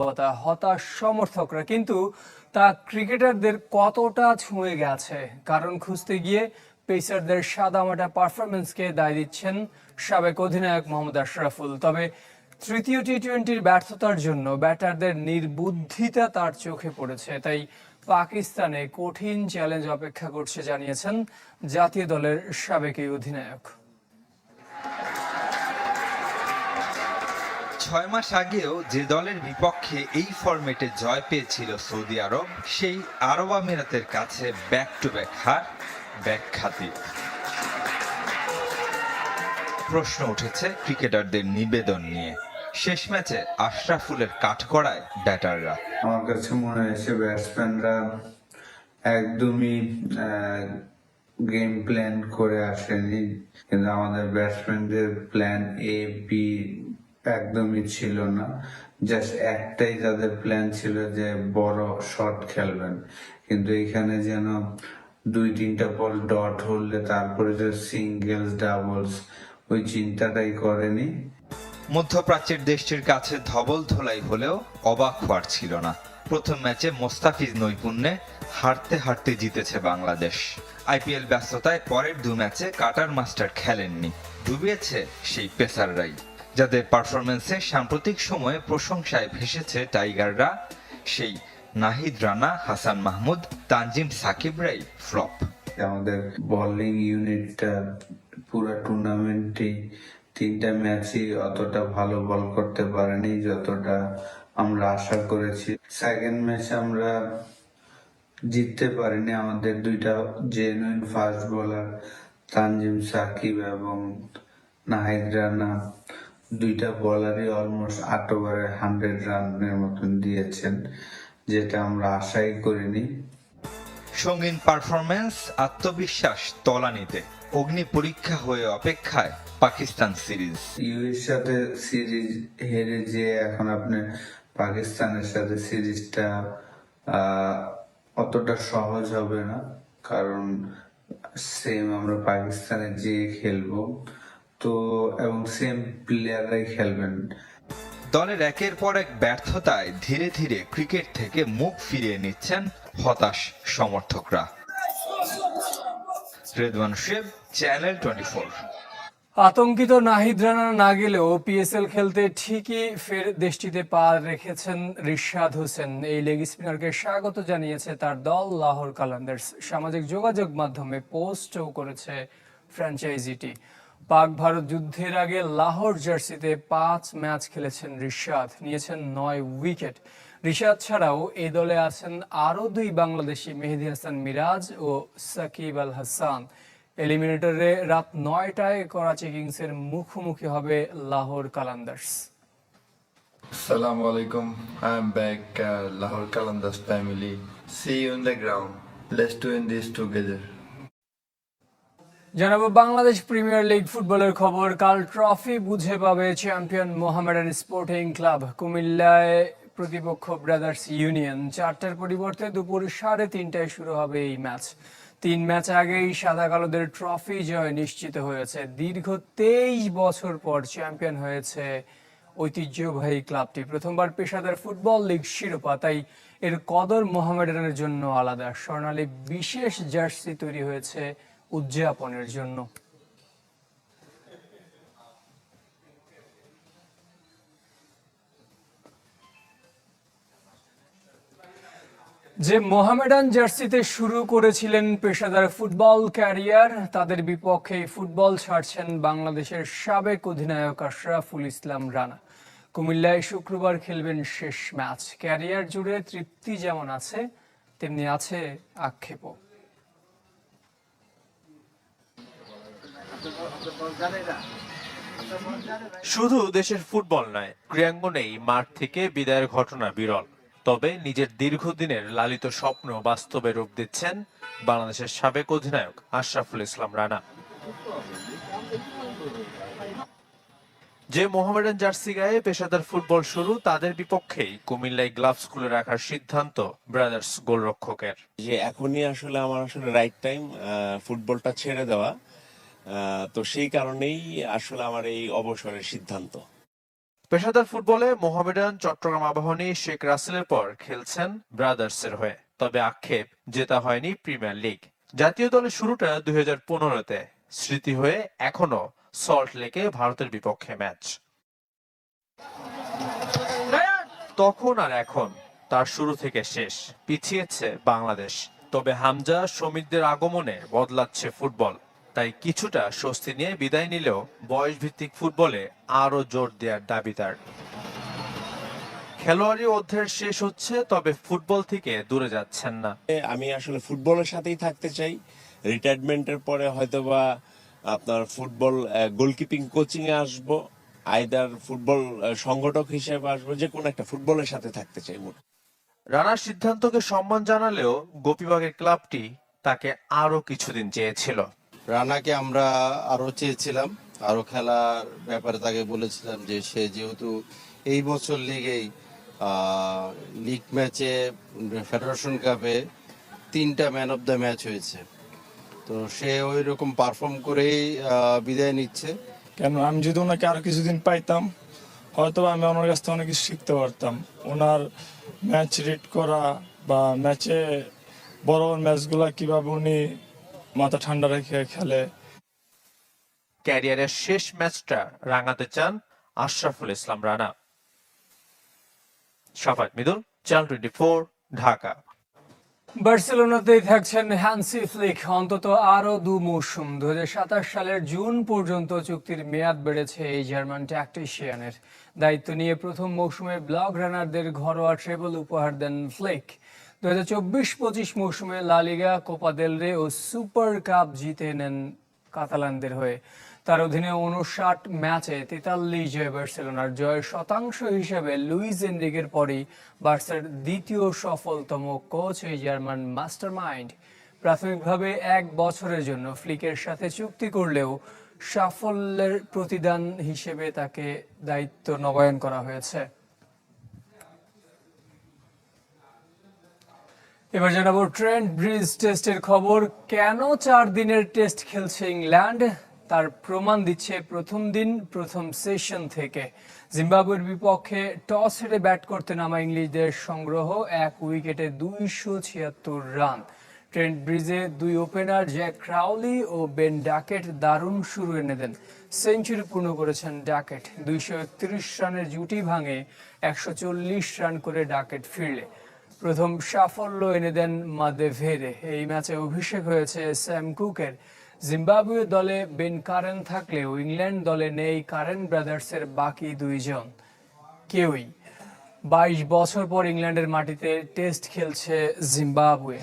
নীরবতা হতাশ সমর্থকরা, কিন্তু তা ক্রিকেটারদের কতটা ছুঁয়ে গেছে? কারণ খুঁজতে গিয়ে পেসারদের সাদামাটা পারফরমেন্সকে দায় দিচ্ছেন সাবেক অধিনায়ক মোহাম্মদ আশরাফুল। তবে তৃতীয় টি টোয়েন্টির ব্যর্থতার জন্য ব্যাটারদের নির্বুদ্ধিতা তার চোখে পড়েছে। তাই পাকিস্তানে কঠিন চ্যালেঞ্জ অপেক্ষা করছে, জানিয়েছেন জাতীয় দলের সাবেক এই অধিনায়ক। ছয় মাস আগেও যে দলের বিপক্ষে এই ফরম্যাটে জয় পেয়েছিল সৌদি আরব, সেই আরব আমিরাতের কাছে ব্যাক টু ব্যাক হার ব্যাক প্রশ্ন উঠেছে ক্রিকেটারদের নিবেদন নিয়ে। শেষ ম্যাচে আশরাফুলের কাঠকড়ায় ব্যাটাররা। আমার কাছে মনে হয়েছে ব্যাটসম্যানরা একদমই গেম প্ল্যান করে আসেনি। কিন্তু আমাদের ব্যাটসম্যানদের প্ল্যান এ বি একদমই ছিল না। জাস্ট একটাই তাদের প্ল্যান ছিল যে বড় শট খেলবেন। কিন্তু এখানে যেন দুই তিনটা বল ডট হলে তারপরে যে সিঙ্গেলস ডাবলস ওই চিন্তাটাই করেনি। মধ্যপ্রাচ্যের দেশটির কাছে ধবল ধোলাই হলেও অবাক হওয়ার ছিল না। প্রথম ম্যাচে মোস্তাফিজ নৈপুণ্যে হারতে হারতে জিতেছে বাংলাদেশ। আইপিএল ব্যস্ততায় পরের দু ম্যাচে কাটার মাস্টার খেলেননি। ডুবিয়েছে সেই পেসাররাই। যাদের পারফরমেন্সে সাম্প্রতিক সময়ে প্রশংসায় ভেসেছে টাইগাররা, সেই নাহিদ রানা, হাসান মাহমুদ, তানজিম সাকিবরাই ফ্লপ আমাদের বোলিং ইউনিটটা পুরো টুর্নামেন্টে তিনটা ম্যাচই অতটা ভালো বল করতে পারেনি যতটা আমরা আশা করেছি। সেকেন্ড ম্যাচে আমরা জিততে পারিনি। আমাদের দুইটা genuine fast bowler Tanzim Sakib এবং নাহিদ রানা। দুইটা বলারই অলমোস্ট আট ওভারে হান্ড্রেড রানের মতন দিয়েছেন যেটা আমরা আশাই করিনি। সঙ্গীন পারফরমেন্স আত্মবিশ্বাস তলানিতে। অগ্নি পরীক্ষা হয়ে অপেক্ষায় পাকিস্তান সিরিজ। ইউএর সাথে সিরিজ হেরে যে এখন আপনি পাকিস্তানের সাথে সিরিজটা আহ, অতটা সহজ হবে না কারণ সেম আমরা পাকিস্তানে যে খেলব। তো এবং সেম প্লেয়াররাই খেলবেন। দলের একের পর এক ব্যর্থতায় ধীরে ধীরে ক্রিকেট থেকে মুখ ফিরিয়ে নিচ্ছেন হতাশ সমর্থকরা। রেদওয়ান শেব চ্যানেল টোয়েন্টি আতঙ্কিত নাহিদ রানা না গেলেও পিএসএল খেলতে ঠিকই ফের দেশটিতে পা রেখেছেন রিশাদ হোসেন। এই লেগ স্পিনারকে স্বাগত জানিয়েছে তার দল লাহোর কালান্দার্স। সামাজিক যোগাযোগ মাধ্যমে পোস্টও করেছে ফ্র্যাঞ্চাইজিটি পাক ভারত যুদ্ধের আগে লাহোর জার্সিতে পাঁচ ম্যাচ খেলেছেন রিশাদ নিয়েছেন নয় উইকেট রিশাদ ছাড়াও এই দলে আছেন আরও দুই বাংলাদেশি মেহেদি হাসান মিরাজ ও সাকিব আল হাসান এলিমিনেটরে রাত নয়টায় করাচি কিংসের মুখোমুখি হবে Lahore Qalandars Assalamu alaikum. I'm back, uh, Lahore Kalandas family. See you on the. জানাব বাংলাদেশ প্রিমিয়ার লিগ ফুটবলের খবর। কাল ট্রফি বুঝে পাবে চ্যাম্পিয়ন মোহামেডান স্পোর্টিং ক্লাব কুমিল্লায় প্রতিপক্ষ ব্রাদার্স ইউনিয়ন। চারটার পরিবর্তে দুপুর সাড়ে তিনটায় শুরু হবে এই ম্যাচ। তিন ম্যাচ আগেই সাদা কালোদের ট্রফি জয় নিশ্চিত হয়েছে। দীর্ঘ তেইশ বছর পর চ্যাম্পিয়ন হয়েছে ঐতিহ্যবাহী ক্লাবটি। প্রথমবার পেশাদার ফুটবল লিগ শিরোপা, তাই এর কদর মোহামেডানের জন্য আলাদা। স্বর্ণালী বিশেষ জার্সি তৈরি হয়েছে উদযাপনের জন্য। যে মোহামেডান জার্সিতে শুরু করেছিলেন পেশাদার ফুটবল ক্যারিয়ার, তাদের বিপক্ষে ফুটবল ছাড়ছেন বাংলাদেশের সাবেক অধিনায়ক আশরাফুল ইসলাম রানা। কুমিল্লায় শুক্রবার খেলবেন শেষ ম্যাচ। ক্যারিয়ার জুড়ে তৃপ্তি যেমন আছে, তেমনি আছে আক্ষেপও। শুধু দেশের ফুটবল নয়, ক্রীড়াঙ্গনেই মাঠ থেকে বিদায়ের ঘটনা বিরল। তবে নিজের দীর্ঘদিনের লালিত স্বপ্ন বাস্তবে রূপ দিচ্ছেন বাংলাদেশের সাবেক অধিনায়ক আশরাফুল ইসলাম রানা। যে মোহামেডান জার্সি গায়ে পেশাদার ফুটবল শুরু, তাদের বিপক্ষেই কুমিল্লায় গ্লাভস খুলে রাখার সিদ্ধান্ত ব্রাদার্স গোলরক্ষকের। যে এখনই আসলে আমার আসলে রাইট টাইম ফুটবলটা ছেড়ে দেওয়া। তো সেই কারণেই আসলে আমার এই অবসরের সিদ্ধান্ত। পেশাদার ফুটবলে মোহামেডান, চট্টগ্রাম আবাহনী শেখ রাসেলের পর খেলছেন ব্রাদার্সের হয়ে, তবে আক্ষেপ, জেতা হয়নি প্রিমিয়ার লিগ। জাতীয় দলের শুরুটা দুই হাজার পনেরোতে, স্মৃতি হয়ে এখনও সল্ট লেকে ভারতের বিপক্ষে ম্যাচ। তখন আর এখন, তার শুরু থেকে শেষ, পিছিয়েছে বাংলাদেশ। তবে হামজা শ্রমিকদের আগমনে বদলাচ্ছে ফুটবল। তাই কিছুটা স্বস্তি নিয়ে বিদায় নিলেও বয়সভিত্তিক ফুটবলে আরও জোর দেওয়ার দাবি তার। খেলোয়াড়ি অধ্যায়ের শেষ হচ্ছে তবে ফুটবল থেকে দূরে যাচ্ছেন না। আমি আসলে ফুটবলের সাথেই থাকতে চাই। রিটায়ারমেন্টের পরে হয়তোবা আপনার ফুটবল গোলকিপিং কোচিং এ আসব আইদার ফুটবল সংগঠক হিসেবে আসব যে কোনো একটা ফুটবলের সাথে থাকতে চাই মোট। রানার সিদ্ধান্তকে সম্মান জানালেও গোপীবাগের ক্লাবটি তাকে আরও কিছুদিন চেয়েছিল। রানাকে আমরা আরও চেয়েছিলাম, আরও খেলার ব্যাপারে তাকে বলেছিলাম যে সে যেহেতু এই বছর লিগেই লিগ ম্যাচে ফেডারেশন কাপে তিনটা ম্যান অফ দ্য ম্যাচ হয়েছে। তো সে ওই রকম পারফর্ম করেই বিদায় নিচ্ছে। কেন? আমি যদি ওনাকে আরও কিছুদিন পাইতাম হয়তো আমি ওনার কাছ থেকে অনেক কিছু শিখতে পারতাম। ওনার ম্যাচ রিড করা বা ম্যাচে বড় বড় ম্যাচগুলা কীভাবে উনি মাথা ঠান্ডা রেখে খেলে। ক্যারিয়ারের শেষ ম্যাচটা রাঙাতে চান Ashraful Islam Rana. Safat Midul channel twenty four Dhaka. বার্সেলোনাতেই থাকছেন হ্যান্সি ফ্লিক। অন্তত আরও দু মৌসুম দু হাজার সাতাশ সালের জুন পর্যন্ত চুক্তির মেয়াদ বেড়েছে এই জার্মান ট্যাকটিশিয়ানের। দায়িত্ব নিয়ে প্রথম মৌসুমে ব্লক রানারদের ঘরোয়া ট্রেবল উপহার দেন ফ্লিক। দু হাজার চব্বিশ পঁচিশ মৌসুমে লালিগা কোপা দেল রে ও সুপার কাপ জিতে নেন কাতালানদের হয়ে। তার অধীনে উনষাট ম্যাচে তেতাল্লিশ জয় বার্সেলোনার জয়ের শতাংশ হিসেবে লুইস এনরিকের পরই বার্সার দ্বিতীয় সফলতম কোচ এই জার্মান মাস্টারমাইন্ড। প্রাথমিকভাবে এক বছরের জন্য ফ্লিকের সাথে চুক্তি করলেও সাফল্যের প্রতিদান হিসেবে তাকে দায়িত্ব নবায়ন করা হয়েছে। এবার জানাব ট্রেন্ট ব্রিজ টেস্টের খবর। কেন চার দিনের টেস্ট খেলছে ইংল্যান্ড? তার প্রমাণ দিচ্ছে প্রথম দিন, প্রথম সেশন থেকে। জিম্বাবুয়ের বিপক্ষে টস হেরে ব্যাট করতে নামা ইংলিশদের সংগ্রহ, এক উইকেটে দুইশো ছিয়াত্তর রান। ট্রেন্ট ব্রিজে দুই ওপেনার জ্যাক ক্রাউলি ও বেন ডাকেট দারুণ শুরু এনে দেন। সেঞ্চুরি পূর্ণ করেছেন ডাকেট। দুইশো একত্রিশ রানের জুটি ভাঙে একশো চল্লিশ রান করে ডাকেট ফিরলে। প্রথম সাফল্য এনে দেন মাদে মাদেভেরে এই ম্যাচে অভিষেক হয়েছে স্যাম কুকের। জিম্বাবুয়ে দলে বেন কারেন থাকলেও ইংল্যান্ড দলে নেই কারেন ব্রাদার্সের বাকি দুইজন। কেউই। বাইশ বছর পর ইংল্যান্ডের মাটিতে টেস্ট খেলছে জিম্বাবুয়ে।